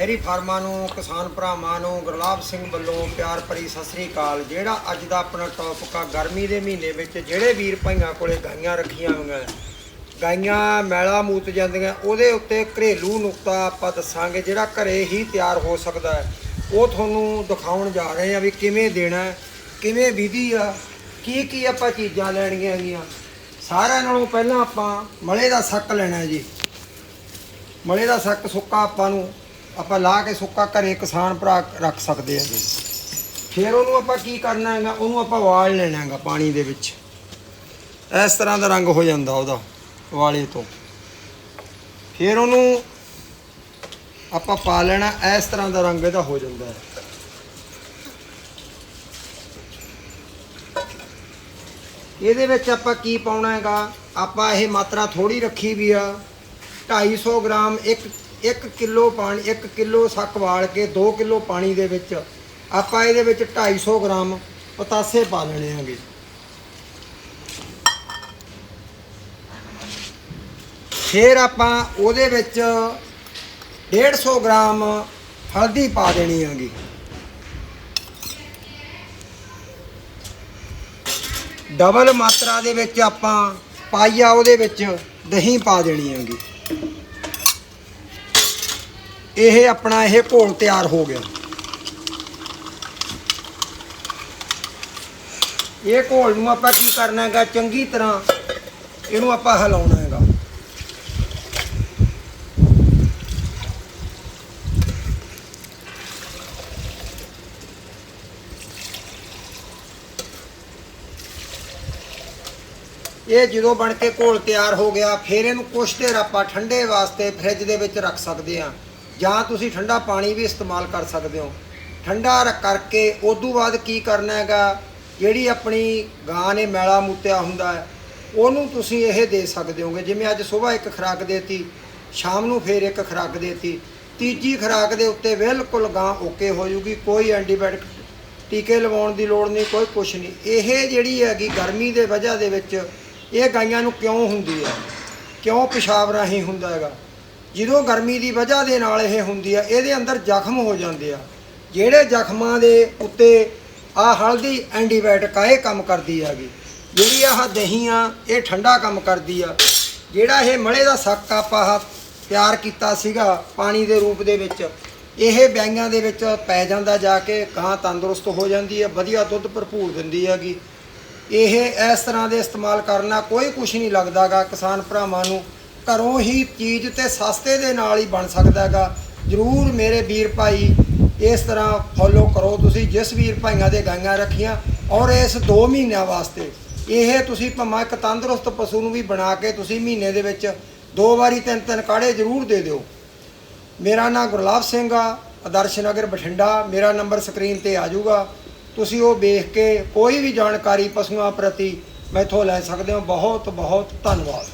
Dairy ਫਾਰਮਾਂ ਨੂੰ, ਕਿਸਾਨ ਭਰਾਵਾਂ ਨੂੰ, ਗੁਰਲਾਬ ਸਿੰਘ ਵੱਲੋਂ ਪਿਆਰ ਭਰੀ ਸਤਿ ਸ੍ਰੀ ਅਕਾਲ। ਜਿਹੜਾ ਅੱਜ ਦਾ ਆਪਣਾ ਟੌਪਿਕ ਆ, ਗਰਮੀ ਦੇ ਮਹੀਨੇ ਵਿੱਚ ਜਿਹੜੇ ਵੀਰ ਭਾਈਆਂ ਕੋਲੇ ਗਾਈਆਂ ਰੱਖੀਆਂ ਹੋਈਆਂ, ਗਾਈਆਂ ਮੈਲਾ ਮੂਤ ਜਾਂਦੀਆਂ, ਉਹਦੇ ਉੱਤੇ ਘਰੇਲੂ ਨੁਕਤਾ ਆਪਾਂ ਦੱਸਾਂਗੇ, ਜਿਹੜਾ ਘਰੇ ਹੀ ਤਿਆਰ ਹੋ ਸਕਦਾ ਹੈ। ਉਹ ਤੁਹਾਨੂੰ ਦਿਖਾਉਣ ਜਾ ਰਹੇ ਆ ਵੀ ਕਿਵੇਂ ਦੇਣਾ ਕਿਵੇਂ ਵਿਧੀ ਆ, ਕੀ ਕੀ ਆਪਾਂ ਚੀਜ਼ਾਂ ਲੈਣੀਆਂ ਹੈਗੀਆਂ। ਸਾਰਿਆਂ ਨਾਲੋਂ ਪਹਿਲਾਂ ਆਪਾਂ ਮਲੇ ਦਾ ਸੱਕ ਲੈਣਾ ਜੀ। ਮਲੇ ਦਾ ਸੱਕ ਸੁੱਕਾ ਆਪਾਂ ਨੂੰ ਆਪਾਂ ਲਾ ਕੇ ਸੁੱਕਾ ਘਰੇ ਕਿਸਾਨ ਭਰਾ ਰੱਖ ਸਕਦੇ ਆ। ਜੀ ਫਿਰ ਉਹਨੂੰ ਆਪਾਂ ਕੀ ਕਰਨਾ ਹੈਗਾ? ਉਹਨੂੰ ਆਪਾਂ ਵਾਲ ਲੈਣਾ ਹੈਗਾ ਪਾਣੀ ਦੇ ਵਿੱਚ। ਇਸ ਤਰ੍ਹਾਂ ਦਾ ਰੰਗ ਹੋ ਜਾਂਦਾ ਉਹਦਾ ਵਾਲੇ ਤੋਂ। ਫਿਰ ਉਹਨੂੰ ਆਪਾਂ ਪਾ ਲੈਣਾ, ਇਸ ਤਰ੍ਹਾਂ ਦਾ ਰੰਗ ਇਹਦਾ ਹੋ ਜਾਂਦਾ ਹੈ। ਇਹਦੇ ਵਿੱਚ ਆਪਾਂ ਕੀ ਪਾਉਣਾ ਹੈਗਾ? ਆਪਾਂ ਇਹ ਮਾਤਰਾ ਥੋੜੀ ਰੱਖੀ ਵੀ ਆ। 250 ਗ੍ਰਾਮ 1 1 ਕਿਲੋ ਪਾਣੀ 1 ਕਿਲੋ ਸੱਕ ਵਾਲ ਕੇ 2 ਕਿਲੋ ਪਾਣੀ ਦੇ ਵਿੱਚ ਆਪਾਂ ਇਹਦੇ ਵਿੱਚ 250 ਗ੍ਰਾਮ ਪਤਾਸੇ ਪਾ ਲੈਣੇ ਆਂਗੇ ਫਿਰ ਆਪਾਂ ਉਹਦੇ ਵਿੱਚ 150 ਗ੍ਰਾਮ ਹਲਦੀ ਪਾ ਦੇਣੀ ਆਂਗੀ ਡਬਲ ਮਾਤਰਾ ਦੇ ਵਿੱਚ ਆਪਾਂ ਪਾਈਆ ਉਹਦੇ ਵਿੱਚ ਦਹੀਂ ਪਾ ਦੇਣੀ ਹੈਗੀ। ਇਹ ਆਪਣਾ ਇਹ ਘੋਲ ਤਿਆਰ ਹੋ ਗਿਆ। ਇਹ ਘੋਲ ਨੂੰ ਆਪਾਂ ਕੀ ਕਰਨਾ ਹੈਗਾ? ਚੰਗੀ ਤਰ੍ਹਾਂ ਇਹਨੂੰ ਆਪਾਂ ਹਿਲਾਉਣਾ ਹੈਗਾ। ਇਹ ਜਦੋਂ ਬਣ ਕੇ ਘੋਲ ਤਿਆਰ ਹੋ ਗਿਆ, ਫਿਰ ਇਹਨੂੰ ਕੁਛ ਦੇਰ ਆਪਾਂ ਠੰਡੇ ਵਾਸਤੇ ਫ੍ਰਿਜ ਦੇ ਵਿੱਚ ਰੱਖ ਸਕਦੇ ਹਾਂ। ਜਾਂ ਤੁਸੀਂ ਠੰਡਾ ਪਾਣੀ ਵੀ ਇਸਤੇਮਾਲ ਕਰ ਸਕਦੇ ਹੋ। ਠੰਡਾ ਰ- ਕਰਕੇ ਉਦੋਂ ਬਾਅਦ ਕੀ ਕਰਨਾ ਹੈਗਾ? ਜਿਹੜੀ ਆਪਣੀ ਗਾਂ ਨੇ ਮੈਲਾ ਮੂਤਿਆ ਹੁੰਦਾ ਹੈ, ਉਹਨੂੰ ਤੁਸੀਂ ਇਹ ਦੇ ਸਕਦੇ ਹੋਗੇ। ਜਿਵੇਂ ਅੱਜ ਸਵੇਰ ਇੱਕ ਖੁਰਾਕ ਦੇਤੀ, ਸ਼ਾਮ ਨੂੰ ਫੇਰ ਇੱਕ ਖੁਰਾਕ ਦੇਤੀ। ਤੀਜੀ ਖੁਰਾਕ ਦੇ ਉੱਤੇ ਬਿਲਕੁਲ ਗਾਂ ਓਕੇ ਹੋ ਜੂਗੀ, ਕੋਈ ਐਂਟੀਬਾਇਓਟਿਕ ਟੀਕੇ ਲਵਾਉਣ ਦੀ ਲੋੜ ਨਹੀਂ, ਕੋਈ ਕੁਛ ਨਹੀਂ। ਇਹ ਜਿਹੜੀ ਹੈਗੀ ਗਰਮੀ ਦੇ ਵਜ੍ਹਾ ਦੇ ਵਿੱਚ ਇਹ ਗਾਈਆਂ ਨੂੰ ਕਿਉਂ ਹੁੰਦੀ ਹੈ? ਕਿਉਂ ਪਿਸ਼ਾਬ ਰਾਹੀਂ ਹੁੰਦਾ ਹੈਗਾ? ਜਦੋਂ ਗਰਮੀ ਦੀ ਵਜ੍ਹਾ ਦੇ ਨਾਲ ਇਹ ਹੁੰਦੀ ਆ, ਇਹਦੇ ਅੰਦਰ ਜ਼ਖਮ ਹੋ ਜਾਂਦੇ ਆ। ਜਿਹੜੇ ਜ਼ਖਮਾਂ ਦੇ ਉੱਤੇ ਆ ਹਲਦੀ ਐਂਟੀਬਾਇਓਟਿਕ ਆ, ਇਹ ਕੰਮ ਕਰਦੀ ਹੈਗੀ। ਜਿਹੜੀ ਆਹ ਦਹੀਂ ਆ, ਇਹ ਠੰਡਾ ਕੰਮ ਕਰਦੀ ਆ। ਜਿਹੜਾ ਇਹ ਮਲੇ ਦਾ ਸੱਕ ਆਪਾਂ ਆਹ ਤਿਆਰ ਕੀਤਾ ਸੀਗਾ ਪਾਣੀ ਦੇ ਰੂਪ ਦੇ ਵਿੱਚ, ਇਹ ਬੈਂਗਾਂ ਦੇ ਵਿੱਚ ਪੈ ਜਾਂਦਾ ਜਾ ਕੇ ਗਾਂ ਤੰਦਰੁਸਤ ਹੋ ਜਾਂਦੀ ਹੈ ਵਧੀਆ ਦੁੱਧ ਭਰਪੂਰ ਦਿੰਦੀ ਹੈਗੀ। ਇਹ ਇਸ ਤਰ੍ਹਾਂ ਦੇ ਇਸਤੇਮਾਲ ਕਰਨਾ ਕੋਈ ਕੁਝ ਨਹੀਂ ਲੱਗਦਾਗਾ ਕਿਸਾਨ ਭਰਾਵਾਂ ਨੂੰ। ਘਰੋਂ ਹੀ ਚੀਜ਼ ਤੇ ਸਸਤੇ ਦੇ ਨਾਲ ਹੀ ਬਣ ਸਕਦਾ ਹੈਗਾ। ਜਰੂਰ ਮੇਰੇ ਵੀਰ ਭਾਈ, ਇਸ ਤਰ੍ਹਾਂ ਫੋਲੋ ਕਰੋ ਤੁਸੀਂ, ਜਿਸ ਵੀਰ ਭਾਈਆਂ ਦੇ ਗਾਈਆਂ ਰੱਖੀਆਂ ਔਰ ਇਸ 2 ਮਹੀਨਿਆਂ ਵਾਸਤੇ। ਇਹ ਤੁਸੀਂ ਭਾਵੇਂ ਇੱਕ ਤੰਦਰੁਸਤ ਪਸ਼ੂ ਨੂੰ ਵੀ ਬਣਾ ਕੇ ਤੁਸੀਂ ਮਹੀਨੇ ਦੇ ਵਿੱਚ ਦੋ ਵਾਰੀ ਤਿੰਨ ਤਿੰਨ ਕਾੜੇ ਜਰੂਰ ਦੇ ਦਿਓ। ਮੇਰਾ ਨਾਮ ਗੁਰਲਾਬ ਸਿੰਘ ਆ, ਆਦਰਸ਼ ਨਗਰ ਬਠਿੰਡਾ, ਮੇਰਾ ਨੰਬਰ ਸਕਰੀਨ ਤੇ ਆ ਜਾਊਗਾ। ਤੁਸੀਂ ਉਹ ਵੇਖ ਕੇ ਕੋਈ ਵੀ ਜਾਣਕਾਰੀ ਪਸ਼ੂਆਂ ਪ੍ਰਤੀ ਮੈਥੋਂ ਲੈ ਸਕਦੇ ਹੋ। ਬਹੁਤ ਬਹੁਤ ਧੰਨਵਾਦ।